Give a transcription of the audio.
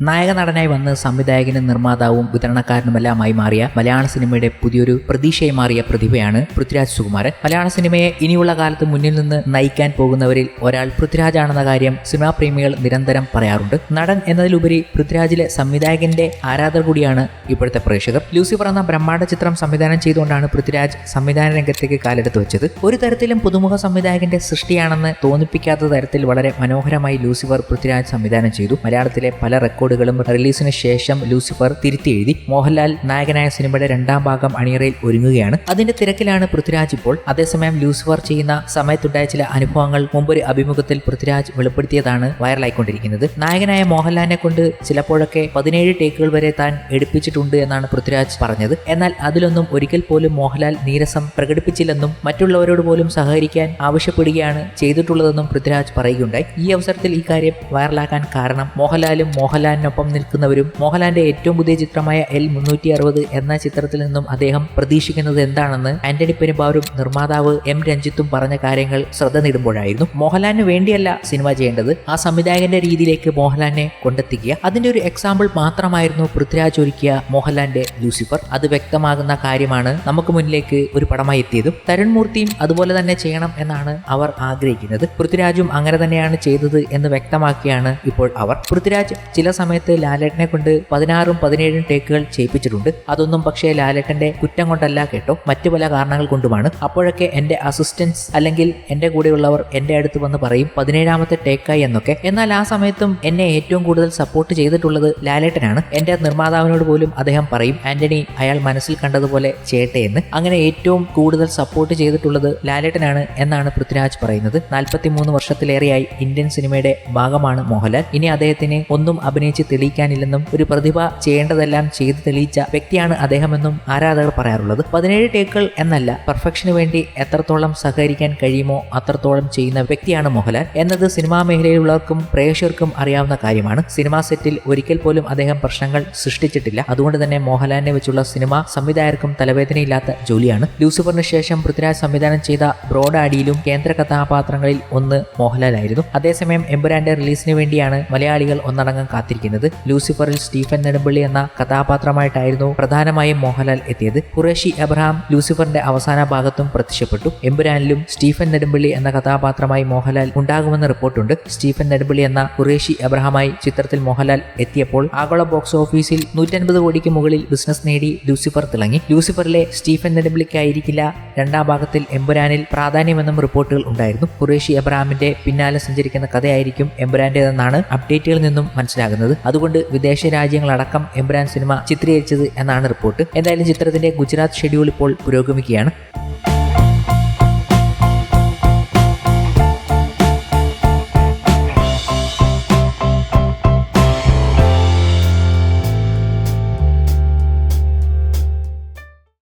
നായക നടനായി വന്ന് സംവിധായകനും നിർമ്മാതാവും വിതരണക്കാരനുമെല്ലാമായി മാറിയ മലയാള സിനിമയുടെ പുതിയൊരു പ്രതീക്ഷയായി മാറിയ പ്രതിഭയാണ് പൃഥ്വിരാജ് സുകുമാരൻ. മലയാള സിനിമയെ ഇനിയുള്ള കാലത്ത് മുന്നിൽ നിന്ന് നയിക്കാൻ പോകുന്നവരിൽ ഒരാൾ പൃഥ്വിരാജാണെന്ന കാര്യം സിനിമാ പ്രേമികൾ നിരന്തരം പറയാറുണ്ട്. നടൻ എന്നതിലുപരി പൃഥ്വിരാജിലെ സംവിധായകന്റെ ആരാധകർ കൂടിയാണ് ഇപ്പോഴത്തെ പ്രേക്ഷകർ. ലൂസിഫർ എന്ന ബ്രഹ്മാണ്ഡ ചിത്രം സംവിധാനം ചെയ്തുകൊണ്ടാണ് പൃഥ്വിരാജ് സംവിധാന രംഗത്തേക്ക് കാലെടുത്ത് വെച്ചത്. ഒരു തരത്തിലും പുതുമുഖ സംവിധായകന്റെ സൃഷ്ടിയാണെന്ന് തോന്നിപ്പിക്കാത്ത തരത്തിൽ വളരെ മനോഹരമായി ലൂസിഫർ പൃഥ്വിരാജ് സംവിധാനം ചെയ്തു. മലയാളത്തിലെ പല റെക്കോർഡുകളും റിലീസിന് ശേഷം ലൂസിഫർ തിരുത്തി എഴുതി മോഹൻലാൽ നായകനായ സിനിമയുടെ രണ്ടാം ഭാഗം അണിയറയിൽ ഒരുങ്ങുകയാണ്. അതിന്റെ തിരക്കിലാണ് പൃഥ്വിരാജ് ഇപ്പോൾ. അതേസമയം ലൂസിഫർ ചെയ്യുന്ന സമയത്തുണ്ടായ ചില അനുഭവങ്ങൾ മുമ്പൊരു അഭിമുഖത്തിൽ പൃഥ്വിരാജ് വെളിപ്പെടുത്തിയതാണ് വൈറലായിക്കൊണ്ടിരിക്കുന്നത്. നായകനായ മോഹൻലാലിനെ കൊണ്ട് ചിലപ്പോഴൊക്കെ പതിനേഴ് ടേക്കുകൾ വരെ താൻ എടുപ്പിച്ചിട്ടുണ്ട് എന്നാണ് പൃഥ്വിരാജ് പറഞ്ഞത്. എന്നാൽ അതിലൊന്നും ഒരിക്കൽ പോലും മോഹൻലാൽ നീരസം പ്രകടിപ്പിച്ചില്ലെന്നും മറ്റുള്ളവരോട് പോലും സഹകരിക്കാൻ ആവശ്യപ്പെടുകയാണ് ചെയ്തിട്ടുള്ളതെന്നും പൃഥ്വിരാജ് പറയുകയുണ്ടായി. ഈ അവസരത്തിൽ ഈ കാര്യം വൈറലാക്കാൻ കാരണം മോഹൻലാലും മോഹൻലാലിനൊപ്പം നിൽക്കുന്നവരും മോഹൻലാലിന്റെ ഏറ്റവും പുതിയ ചിത്രമായ എൽ മുന്നൂറ്റി അറുപത് എന്ന ചിത്രത്തിൽ നിന്നും അദ്ദേഹം പ്രതീക്ഷിക്കുന്നത് എന്താണെന്ന് ആന്റണി പെരുമ്പാവൂരും നിർമ്മാതാവ് എം രഞ്ജിത്തും പറഞ്ഞ കാര്യങ്ങൾ ശ്രദ്ധ നേടുമ്പോഴായിരുന്നു മോഹൻലാലിന് വേണ്ടിയല്ല സിനിമ ചെയ്യേണ്ടത്. ആ സംവിധായകന്റെ രീതിയിലേക്ക് മോഹൻലാലിനെ കൊണ്ടെത്തിക്കുക. അതിന്റെ ഒരു എക്സാമ്പിൾ മാത്രമായിരുന്നു പൃഥ്വിരാജ് ഒരുക്കിയ മോഹൻലാലിന്റെ ലൂസിഫർ. അത് വ്യക്തമാകുന്ന കാര്യമാണ് നമുക്ക് മുന്നിലേക്ക് ഒരു പടമായി എത്തിയതും. തരുൺ മൂർത്തിയും അതുപോലെ തന്നെ ചെയ്യണം എന്നാണ് അവർ ആഗ്രഹിക്കുന്നത്. പൃഥ്വിരാജും അങ്ങനെ തന്നെയാണ് ചെയ്തത് എന്ന് വ്യക്തമാക്കിയാണ് ഇപ്പോൾ അവർ. പൃഥ്വിരാജ് ചില സമയത്ത് ലാലേട്ടനെ കൊണ്ട് പതിനാറും പതിനേഴും ടേക്കുകൾ ചെയ്യിപ്പിച്ചിട്ടുണ്ട്. അതൊന്നും പക്ഷേ ലാലേട്ടന്റെ കുറ്റം കൊണ്ടല്ല കേട്ടോ. മറ്റു പല കാരണങ്ങൾ കൊണ്ടുമാണ്. അപ്പോഴൊക്കെ എന്റെ അസിസ്റ്റൻസ് അല്ലെങ്കിൽ എന്റെ കൂടെയുള്ളവർ എന്റെ അടുത്ത് വന്ന് പറയും പതിനേഴാമത്തെ ടേക്കായി എന്നൊക്കെ. എന്നാൽ ആ സമയത്തും എന്നെ ഏറ്റവും കൂടുതൽ സപ്പോർട്ട് ചെയ്തിട്ടുള്ളത് ലാലേട്ടനാണ്. എന്റെ നിർമ്മാതാവിനോട് പോലും അദ്ദേഹം പറയും ആന്റണി അയാൾ മനസ്സിൽ കണ്ടതുപോലെ ചെയ്യട്ടെ എന്ന്. അങ്ങനെ ഏറ്റവും കൂടുതൽ സപ്പോർട്ട് ചെയ്തിട്ടുള്ളത് ലാലേട്ടനാണ് എന്നാണ് പൃഥ്വിരാജ് പറയുന്നത്. നാൽപ്പത്തി മൂന്ന് വർഷത്തിലേറെയായി ഇന്ത്യൻ സിനിമയുടെ ഭാഗമാണ് മോഹൻലാൽ. ഇനി അദ്ദേഹത്തിന് ഒന്നും അഭിനയിച്ച് തെളിയിക്കാനില്ലെന്നും ഒരു പ്രതിഭ ചെയ്യേണ്ടതെല്ലാം ചെയ്തു തെളിയിച്ച വ്യക്തിയാണ് അദ്ദേഹമെന്നും ആരാധകർ പറയാറുള്ളത്. പതിനേഴ് ടേക്കുകൾ എന്നല്ല പെർഫെക്ഷന് വേണ്ടി എത്രത്തോളം സഹകരിക്കാൻ കഴിയുമോ അത്രത്തോളം ചെയ്യുന്ന വ്യക്തിയാണ് മോഹൻലാൽ എന്നത് സിനിമാ മേഖലയിലുള്ളവർക്കും പ്രേക്ഷകർക്കും അറിയാവുന്ന കാര്യമാണ്. സിനിമാ സെറ്റിൽ ഒരിക്കൽ പോലും അദ്ദേഹം പ്രശ്നങ്ങൾ സൃഷ്ടിച്ചിട്ടില്ല. അതുകൊണ്ട് തന്നെ മോഹൻലാലിനെ വെച്ചുള്ള സിനിമ സംവിധായകർക്കും തലവേദനയില്ലാത്ത ജോലിയാണ്. ലൂസിഫറിന് ശേഷം പൃഥ്വിരാജ് സംവിധാനം ചെയ്ത ബ്രോഡ് ആഡിയിലും കേന്ദ്ര കഥാപാത്രങ്ങളിൽ ഒന്ന് മോഹൻലാലായിരുന്നു. അതേസമയം എമ്പുരാന്റെ റിലീസിന് വേണ്ടിയാണ് മലയാളികൾ ഒന്നടങ്കം കാത്തിരിക്കുന്നത്. ലൂസിഫറിൽ സ്റ്റീഫൻ നെടുമ്പള്ളി എന്ന കഥാപാത്രമായിട്ടായിരുന്നു പ്രധാനമായും മോഹൻലാൽ എത്തിയത്. ഖുറേഷി എബ്രഹാം ലൂസിഫറിന്റെ അവസാന ഭാഗത്തും പ്രത്യക്ഷപ്പെട്ടു. എമ്പുരാനിലും സ്റ്റീഫൻ നെടുമ്പള്ളി എന്ന കഥാപാത്രമായി മോഹൻലാൽ ഉണ്ടാകുമെന്ന് റിപ്പോർട്ടുണ്ട്. സ്റ്റീഫൻ നെടുമ്പള്ളി എന്ന ഖുറേഷി എബ്രഹാമായി ചിത്രത്തിൽ മോഹൻലാൽ എത്തിയപ്പോൾ ആഗോള ബോക്സ് ഓഫീസിൽ നൂറ്റൻപത് കോടിക്ക് മുകളിൽ ബിസിനസ് നേടി ലൂസിഫർ തിളങ്ങി. ലൂസിഫറിലെ സ്റ്റീഫൻ നെടുമ്പള്ളിക്കായിരിക്കില്ല രണ്ടാം ഭാഗത്തിൽ എമ്പുരാനിൽ പ്രാധാന്യമെന്നും റിപ്പോർട്ടുകൾ ഉണ്ടായിരുന്നു. ഖുറേഷി എബ്രഹാമിന്റെ പിന്നാലെ സഞ്ചരിക്കുന്ന കഥയായിരിക്കും എമ്പുരാന്റേതെന്നാണ് അപ്ഡേറ്റുകളിൽ നിന്നും മനസ്സിലാകുന്നത്. അതുകൊണ്ട് വിദേശ രാജ്യങ്ങളടക്കം എംബ്രാൻ സിനിമ ചിത്രീകരിച്ചത് എന്നാണ് റിപ്പോർട്ട്. എന്തായാലും ചിത്രത്തിന്റെ ഗുജറാത്ത് ഷെഡ്യൂൾ ഇപ്പോൾ പുരോഗമിക്കുകയാണ്.